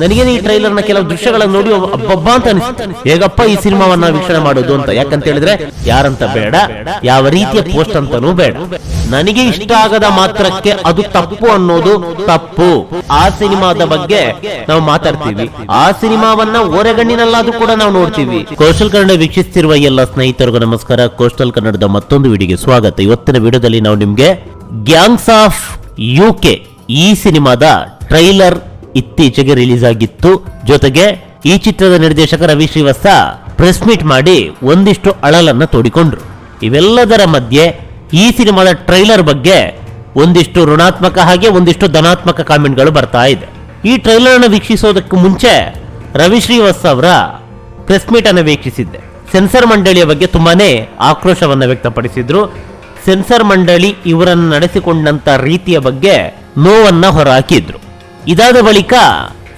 ನನಗೆ ಈ ಟ್ರೈಲರ್ನ ಕೆಲವು ದೃಶ್ಯಗಳನ್ನು ನೋಡಿ ಅಬ್ಬಬ್ಬ ಅಂತ ಅನಿಸ್ತು. ಹೇಗಪ್ಪ ಈ ಸಿನಿಮಾವನ್ನ ವೀಕ್ಷಣೆ ಮಾಡೋದು ಅಂತ? ಯಾಕಂತ ಹೇಳಿದ್ರೆ ಯಾರಂತ ಬೇಡ ಯಾವ ರೀತಿಯ ಪೋಸ್ಟ್ ಅಂತಾನೂ ಬೇಡ. ನನಗೆ ಇಷ್ಟ ಆಗದ ಮಾತ್ರಕ್ಕೆ ಅದು ತಪ್ಪು ಅನ್ನೋದು ತಪ್ಪು. ಆ ಸಿನಿಮಾದ ಬಗ್ಗೆ ನಾವು ಮಾತಾಡ್ತೀವಿ. ಆ ಸಿನಿಮಾವನ್ನ ಓರೆಗಣ್ಣಿನಲ್ಲಾದ್ರೂ ಕೂಡ ನಾವು ನೋಡ್ತೀವಿ. ಕೋಸ್ಟಲ್ ಕನ್ನಡ ವೀಕ್ಷಿಸ್ತಿರುವ ಎಲ್ಲ ಸ್ನೇಹಿತರಿಗೂ ನಮಸ್ಕಾರ. ಕೋಸ್ಟಲ್ ಕನ್ನಡದ ಮತ್ತೊಂದು ವಿಡಿಯೋಗೆ ಸ್ವಾಗತ. ಇವತ್ತಿನ ವಿಡಿಯೋದಲ್ಲಿ ನಾವು ನಿಮ್ಗೆ ಗ್ಯಾಂಗ್ಸ್ ಆಫ್ ಯು ಕೆ ಈ ಸಿನಿಮಾದ ಟ್ರೈಲರ್ ಇತ್ತೀಚೆಗೆ ರಿಲೀಸ್ ಆಗಿತ್ತು ಜೊತೆಗೆ ಈ ಚಿತ್ರದ ನಿರ್ದೇಶಕ ರವಿ ಶ್ರೀವತ್ಸ ಪ್ರೆಸ್ ಮೀಟ್ ಮಾಡಿ ಒಂದಿಷ್ಟು ಅಳಲನ್ನ ತೋಡಿಕೊಂಡ್ರು. ಇವೆಲ್ಲದರ ಮಧ್ಯೆ ಈ ಸಿನಿಮಾದ ಟ್ರೈಲರ್ ಬಗ್ಗೆ ಒಂದಿಷ್ಟು ಋಣಾತ್ಮಕ ಹಾಗೆ ಒಂದಿಷ್ಟು ಧನಾತ್ಮಕ ಕಾಮೆಂಟ್ಗಳು ಬರ್ತಾ ಇದೆ. ಈ ಟ್ರೈಲರ್ ಅನ್ನು ವೀಕ್ಷಿಸೋದಕ್ಕೂ ಮುಂಚೆ ರವಿ ಶ್ರೀವತ್ಸ ಅವರ ಪ್ರೆಸ್ ಮೀಟ್ ಅನ್ನು ವೀಕ್ಷಿಸಿದ್ದೆ. ಸೆನ್ಸರ್ ಮಂಡಳಿಯ ಬಗ್ಗೆ ತುಂಬಾನೇ ಆಕ್ರೋಶವನ್ನ ವ್ಯಕ್ತಪಡಿಸಿದ್ರು. ಸೆನ್ಸರ್ ಮಂಡಳಿ ಇವರನ್ನು ನಡೆಸಿಕೊಂಡಂತ ರೀತಿಯ ಬಗ್ಗೆ ನೋವನ್ನ ಹೊರಹಾಕಿದ್ರು. ಇದಾದ ಬಳಿಕ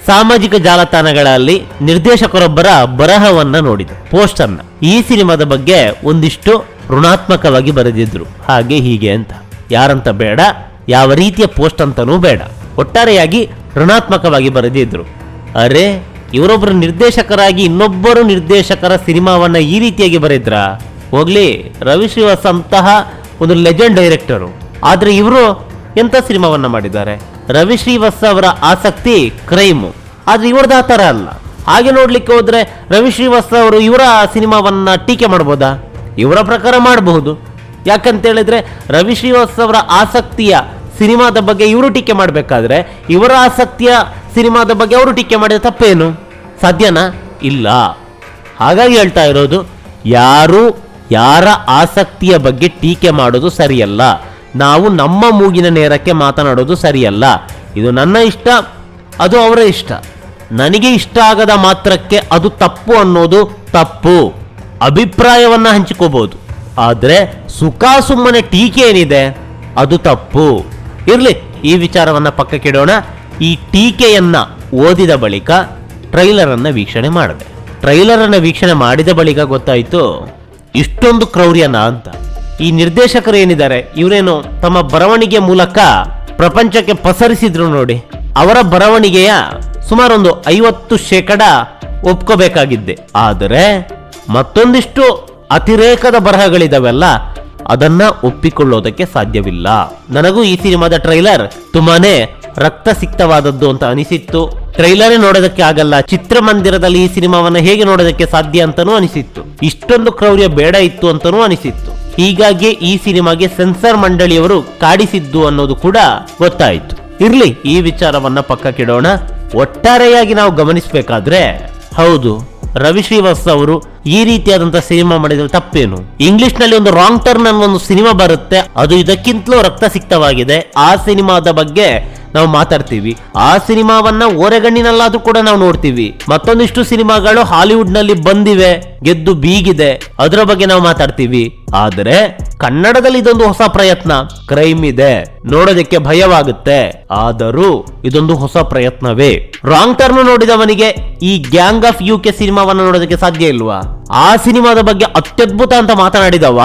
ಸಾಮಾಜಿಕ ಜಾಲತಾಣಗಳಲ್ಲಿ ನಿರ್ದೇಶಕರೊಬ್ಬರ ಬರಹವನ್ನ ನೋಡಿದೆ ಪೋಸ್ಟ್ ಅನ್ನ ಈ ಸಿನಿಮಾದ ಬಗ್ಗೆ ಒಂದಿಷ್ಟು ಋಣಾತ್ಮಕವಾಗಿ ಬರೆದಿದ್ರು. ಹಾಗೆ ಹೀಗೆ ಅಂತ. ಯಾರಂತ ಬೇಡ, ಯಾವ ರೀತಿಯ ಪೋಸ್ಟ್ ಅಂತನೂ ಬೇಡ. ಒಟ್ಟಾರೆಯಾಗಿ ಋಣಾತ್ಮಕವಾಗಿ ಬರೆದಿದ್ರು. ಅರೆ ಇವರೊಬ್ಬರು ನಿರ್ದೇಶಕರಾಗಿ ಇನ್ನೊಬ್ಬರು ನಿರ್ದೇಶಕರ ಸಿನಿಮಾವನ್ನ ಈ ರೀತಿಯಾಗಿ ಬರೆದ್ರ? ಹೋಗ್ಲಿ ರವಿ ಶ್ರೀವಾಸ್ ಅಂತಹ ಒಂದು ಲೆಜೆಂಡ್ ಡೈರೆಕ್ಟರು. ಆದ್ರೆ ಇವರು ಎಂತ ಸಿನಿಮಾವನ್ನ ಮಾಡಿದ್ದಾರೆ? ರವಿ ಶ್ರೀವತ್ಸ ಅವರ ಆಸಕ್ತಿ ಕ್ರೈಮು. ಆದ್ರೆ ಇವ್ರದ್ದು ಆ ಥರ ಅಲ್ಲ. ಹಾಗೆ ನೋಡ್ಲಿಕ್ಕೆ ಹೋದ್ರೆ ರವಿ ಶ್ರೀವತ್ಸ ಅವರು ಇವರ ಸಿನಿಮಾವನ್ನ ಟೀಕೆ ಮಾಡ್ಬೋದಾ? ಇವರ ಪ್ರಕಾರ ಮಾಡಬಹುದು. ಯಾಕಂತ ಹೇಳಿದ್ರೆ ರವಿ ಶ್ರೀವತ್ಸ ಅವರ ಆಸಕ್ತಿಯ ಸಿನಿಮಾದ ಬಗ್ಗೆ ಇವರು ಟೀಕೆ ಮಾಡಬೇಕಾದ್ರೆ ಇವರ ಆಸಕ್ತಿಯ ಸಿನಿಮಾದ ಬಗ್ಗೆ ಅವರು ಟೀಕೆ ಮಾಡಿದ ತಪ್ಪೇನು? ಸಾಧ್ಯನಾ? ಇಲ್ಲ. ಹಾಗಾಗಿ ಹೇಳ್ತಾ ಇರೋದು, ಯಾರು, ಯಾರ ಆಸಕ್ತಿಯ ಬಗ್ಗೆ ಟೀಕೆ ಮಾಡೋದು ಸರಿಯಲ್ಲ. ನಾವು ನಮ್ಮ ಮೂಗಿನ ನೇರಕ್ಕೆ ಮಾತನಾಡೋದು ಸರಿಯಲ್ಲ. ಇದು ನನ್ನ ಇಷ್ಟ, ಅದು ಅವರ ಇಷ್ಟ. ನನಗೆ ಇಷ್ಟ ಆಗದ ಮಾತ್ರಕ್ಕೆ ಅದು ತಪ್ಪು ಅನ್ನೋದು ತಪ್ಪು. ಅಭಿಪ್ರಾಯವನ್ನು ಹಂಚಿಕೋಬಹುದು ಆದರೆ ಸುಖ ಸುಮ್ಮನೆ ಟೀಕೆ ಏನಿದೆ, ಅದು ತಪ್ಪು. ಇರಲಿ, ಈ ವಿಚಾರವನ್ನು ಪಕ್ಕಕ್ಕಿಡೋಣ ಈ ಟೀಕೆಯನ್ನು ಓದಿದ ಬಳಿಕ ಟ್ರೈಲರನ್ನು ವೀಕ್ಷಣೆ ಮಾಡಿದೆ. ಟ್ರೈಲರನ್ನು ವೀಕ್ಷಣೆ ಮಾಡಿದ ಬಳಿಕ ಗೊತ್ತಾಯಿತು, ಇಷ್ಟೊಂದು ಕ್ರೌರ್ಯನ ಅಂತ. ಈ ನಿರ್ದೇಶಕರು ಏನಿದ್ದಾರೆ, ಇವರೇನು ತಮ್ಮ ಬರವಣಿಗೆ ಮೂಲಕ ಪ್ರಪಂಚಕ್ಕೆ ಪಸರಿಸಿದ್ರು ನೋಡಿ, ಅವರ ಬರವಣಿಗೆಯ ಸುಮಾರೊಂದು ಐವತ್ತು ಶೇಕಡ ಒಪ್ಕೋಬೇಕಾಗಿದ್ದೆ. ಆದರೆ ಮತ್ತೊಂದಿಷ್ಟು ಅತಿರೇಕದ ಬರಹಗಳಿದಾವೆಲ್ಲ ಅದನ್ನ ಒಪ್ಪಿಕೊಳ್ಳೋದಕ್ಕೆ ಸಾಧ್ಯವಿಲ್ಲ. ನನಗೂ ಈ ಸಿನಿಮಾದ ಟ್ರೈಲರ್ ತುಂಬಾನೇ ರಕ್ತಸಿಕ್ತವಾದದ್ದು ಅಂತ ಅನಿಸಿತ್ತು. ಟ್ರೈಲರೇ ನೋಡೋದಕ್ಕೆ ಆಗಲ್ಲ, ಚಿತ್ರಮಂದಿರದಲ್ಲಿ ಈ ಸಿನಿಮಾವನ್ನ ಹೇಗೆ ನೋಡೋದಕ್ಕೆ ಸಾಧ್ಯ ಅಂತನೂ ಅನಿಸಿತ್ತು. ಇಷ್ಟೊಂದು ಕ್ರೌರ್ಯ ಬೇಡ ಇತ್ತು ಅಂತನೂ ಅನಿಸಿತ್ತು. ಹೀಗಾಗಿ ಈ ಸಿನಿಮಾಗೆ ಸೆನ್ಸಾರ್ ಮಂಡಳಿಯವರು ಕಾಡಿಸಿದ್ದು ಅನ್ನೋದು ಕೂಡ ಗೊತ್ತಾಯಿತು. ಇರ್ಲಿ, ಈ ವಿಚಾರವನ್ನ ಪಕ್ಕಕ್ಕಿಡೋಣ ಒಟ್ಟಾರೆಯಾಗಿ ನಾವು ಗಮನಿಸಬೇಕಾದ್ರೆ, ಹೌದು ರವಿ ಶ್ರೀವಾಸ್ ಅವರು ಈ ರೀತಿಯಾದಂತ ಸಿನಿಮಾ ಮಾಡಿದ್ರೆ ತಪ್ಪೇನು? ಇಂಗ್ಲಿಷ್ನಲ್ಲಿ ಒಂದು ರಾಂಗ್ ಟರ್ನ್ ಅನ್ನೋ ಒಂದು ಸಿನಿಮಾ ಬರುತ್ತೆ, ಅದು ಇದಕ್ಕಿಂತಲೂ ರಕ್ತಸಿಕ್ತವಾಗಿದೆ ಆ ಸಿನಿಮಾದ ಬಗ್ಗೆ ನಾವು ಮಾತಾಡ್ತೀವಿ. ಆ ಸಿನಿಮಾವನ್ನ ಓರೆಗಣ್ಣಿನಲ್ಲಾದ್ರೂ ಕೂಡ ನಾವು ನೋಡ್ತೀವಿ. ಮತ್ತೊಂದಿಷ್ಟು ಸಿನಿಮಾಗಳು ಹಾಲಿವುಡ್ನಲ್ಲಿ ಬಂದಿವೆ, ಗೆದ್ದು ಬೀಗಿದೆ. ಅದರ ಬಗ್ಗೆ ನಾವು ಮಾತಾಡ್ತೀವಿ. ಆದರೆ ಕನ್ನಡದಲ್ಲಿ ಇದೊಂದು ಹೊಸ ಪ್ರಯತ್ನ, ಕ್ರೈಮ್ ಇದೆ. ನೋಡೋದಕ್ಕೆ ಭಯವಾಗುತ್ತೆ. ಆದರೂ ಇದೊಂದು ಹೊಸ ಪ್ರಯತ್ನವೇ. ರಾಂಗ್ ಟರ್ನ್ ನೋಡಿದವನಿಗೆ ಈ ಗ್ಯಾಂಗ್ ಆಫ್ ಯು ಕೆ ಸಿನಿಮಾವನ್ನು ನೋಡೋದಕ್ಕೆ ಸಾಧ್ಯ ಇಲ್ವಾ? ಆ ಸಿನಿಮಾದ ಬಗ್ಗೆ ಅತ್ಯದ್ಭುತ ಅಂತ ಮಾತನಾಡಿದವ.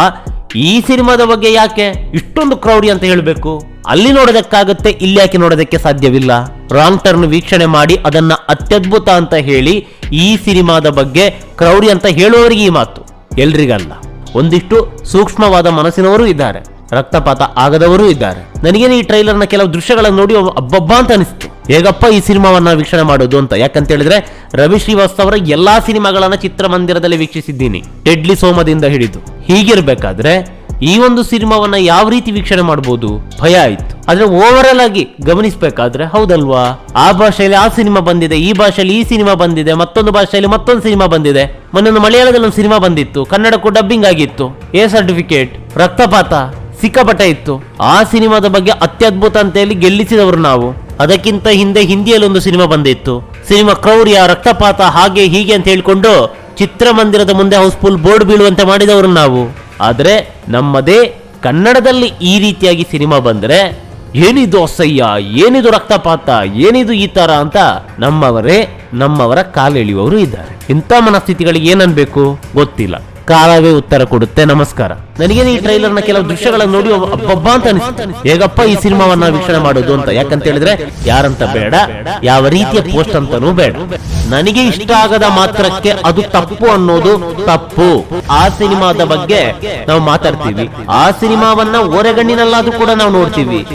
ಈ ಸಿನಿಮಾದ ಬಗ್ಗೆ ಯಾಕೆ ಇಷ್ಟೊಂದು ಕ್ರೌಡಿ ಅಂತ ಹೇಳಬೇಕು? ಅಲ್ಲಿ ನೋಡೋದಕ್ಕಾಗುತ್ತೆ, ಇಲ್ಲಿ ಯಾಕೆ ನೋಡೋದಕ್ಕೆ ಸಾಧ್ಯವಿಲ್ಲ? ರಾಂಗ್ ಟರ್ನ್ ವೀಕ್ಷಣೆ ಮಾಡಿ ಅದನ್ನ ಅತ್ಯದ್ಭುತ ಅಂತ ಹೇಳಿ ಈ ಸಿನಿಮಾದ ಬಗ್ಗೆ ಕ್ರೌರಿ ಅಂತ ಹೇಳುವವರಿಗೆ ಈ ಮಾತು. ಎಲ್ರಿಗಲ್ಲ. ಒಂದಿಷ್ಟು ಸೂಕ್ಷ್ಮವಾದ ಮನಸ್ಸಿನವರು ಇದ್ದಾರೆ. ರಕ್ತಪಾತ ಆಗದವರು ಇದ್ದಾರೆ. ನನಗೇನು ಈ ಟ್ರೈಲರ್ನ ಕೆಲವು ದೃಶ್ಯಗಳನ್ನು ನೋಡಿ ಅಬ್ಬಬ್ಬ ಅಂತ ಅನಿಸ್ತು. ಹೇಗಪ್ಪ ಈ ಸಿನಿಮಾವನ್ನ ವೀಕ್ಷಣೆ ಮಾಡೋದು ಅಂತ? ಯಾಕಂತ ಹೇಳಿದ್ರೆ, ರವಿ ಶ್ರೀವಾಸ್ ಅವರ ಎಲ್ಲಾ ಸಿನಿಮಾಗಳನ್ನ ಚಿತ್ರಮಂದಿರದಲ್ಲಿ ವೀಕ್ಷಿಸಿದ್ದೀನಿ. ಟೆಡ್ಲಿ ಸೋಮದಿಂದ ಹಿಡಿದು. ಹೀಗಿರ್ಬೇಕಾದ್ರೆ ಈ ಒಂದು ಸಿನಿಮಾವನ್ನ ಯಾವ ರೀತಿ ವೀಕ್ಷಣೆ ಮಾಡಬಹುದು ಭಯ ಆಯ್ತು. ಆದ್ರೆ ಓವರ್ ಆಗಿ ಗಮನಿಸಬೇಕಾದ್ರೆ ಹೌದಲ್ವಾ? ಆ ಭಾಷೆಯಲ್ಲಿ ಆ ಸಿನಿಮಾ ಬಂದಿದೆ, ಈ ಭಾಷೆಯಲ್ಲಿ ಈ ಸಿನಿಮಾ ಬಂದಿದೆ, ಮತ್ತೊಂದು ಭಾಷೆಯಲ್ಲಿ ಮತ್ತೊಂದು ಸಿನಿಮಾ ಬಂದಿದೆ. ಮೊನ್ನೆ ಒಂದು ಮಲಯಾಳದಲ್ಲಿ ಒಂದು ಸಿನಿಮಾ ಬಂದಿತ್ತು, ಕನ್ನಡಕ್ಕೂ ಡಬ್ಬಿಂಗ್ ಆಗಿತ್ತು. ಎ ಸರ್ಟಿಫಿಕೇಟ್ ರಕ್ತಪಾತ, ಸಿಕ್ಕಾಪಟ್ಟೆ ಇತ್ತು. ಆ ಸಿನಿಮಾದ ಬಗ್ಗೆ ಅತ್ಯದ್ಭುತ ಅಂತ ಹೇಳಿ ಗೆಲ್ಲಿಸಿದವರು ನಾವು. ಅದಕ್ಕಿಂತ ಹಿಂದೆ ಹಿಂದಿಯಲ್ಲಿ ಒಂದು ಸಿನಿಮಾ ಬಂದಿತ್ತು. ಸಿನಿಮಾ ಕ್ರೌರ್ಯ, ರಕ್ತಪಾತ, ಹಾಗೆ ಹೀಗೆ ಅಂತ ಹೇಳಿಕೊಂಡು ಚಿತ್ರಮಂದಿರದ ಮುಂದೆ ಹೌಸ್ಫುಲ್ ಬೋರ್ಡ್ ಬೀಳುವಂತೆ ಮಾಡಿದವರು ನಾವು. ಆದ್ರೆ ನಮ್ಮದೇ ಕನ್ನಡದಲ್ಲಿ ಈ ರೀತಿಯಾಗಿ ಸಿನಿಮಾ ಬಂದರೆ ಏನಿದು ಅಸಹ್ಯ, ಏನಿದು ರಕ್ತಪಾತ, ಏನಿದು ಈ ತರ ಅಂತ ನಮ್ಮವರೇ, ನಮ್ಮವರ ಕಾಲೆಳೆಯುವವರು ಇದ್ದಾರೆ. ಇಂಥ ಮನಸ್ಥಿತಿಗಳಿಗೆ ಏನನ್ಬೇಕು? ಗೊತ್ತಿಲ್ಲ. ಕಾಲವೇ ಉತ್ತರ ಕೊಡುತ್ತೆ. ನಮಸ್ಕಾರ. ನನಗೆ ಈ ಟ್ರೈಲರ್ನ ಕೆಲವು ದೃಶ್ಯಗಳನ್ನು ನೋಡಿ ಅಬ್ಬಬ್ಬಾ ಅಂತ ಅನಿಸ್ತು. ಹೇಗಪ್ಪ ಈ ಸಿನಿಮಾವನ್ನ ವೀಕ್ಷಣೆ ಮಾಡೋದು ಅಂತ. ಯಾಕಂತ ಹೇಳಿದ್ರೆ, ಯಾರಂತ ಬೇಡ, ಯಾವ ರೀತಿಯ ಪೋಸ್ಟ್ ಅಂತನೂ ಬೇಡ. ನನಗೆ ಇಷ್ಟ ಆಗದ ಮಾತ್ರಕ್ಕೆ ಅದು ತಪ್ಪು ಅನ್ನೋದು ತಪ್ಪು. ಆ ಸಿನಿಮಾದ ಬಗ್ಗೆ ನಾವು ಮಾತಾಡ್ತೀವಿ. ಆ ಸಿನಿಮಾವನ್ನ ಓರೆಗಣ್ಣಿನಲ್ಲಾದ್ರೂ ಕೂಡ ನಾವು ನೋಡ್ತೀವಿ.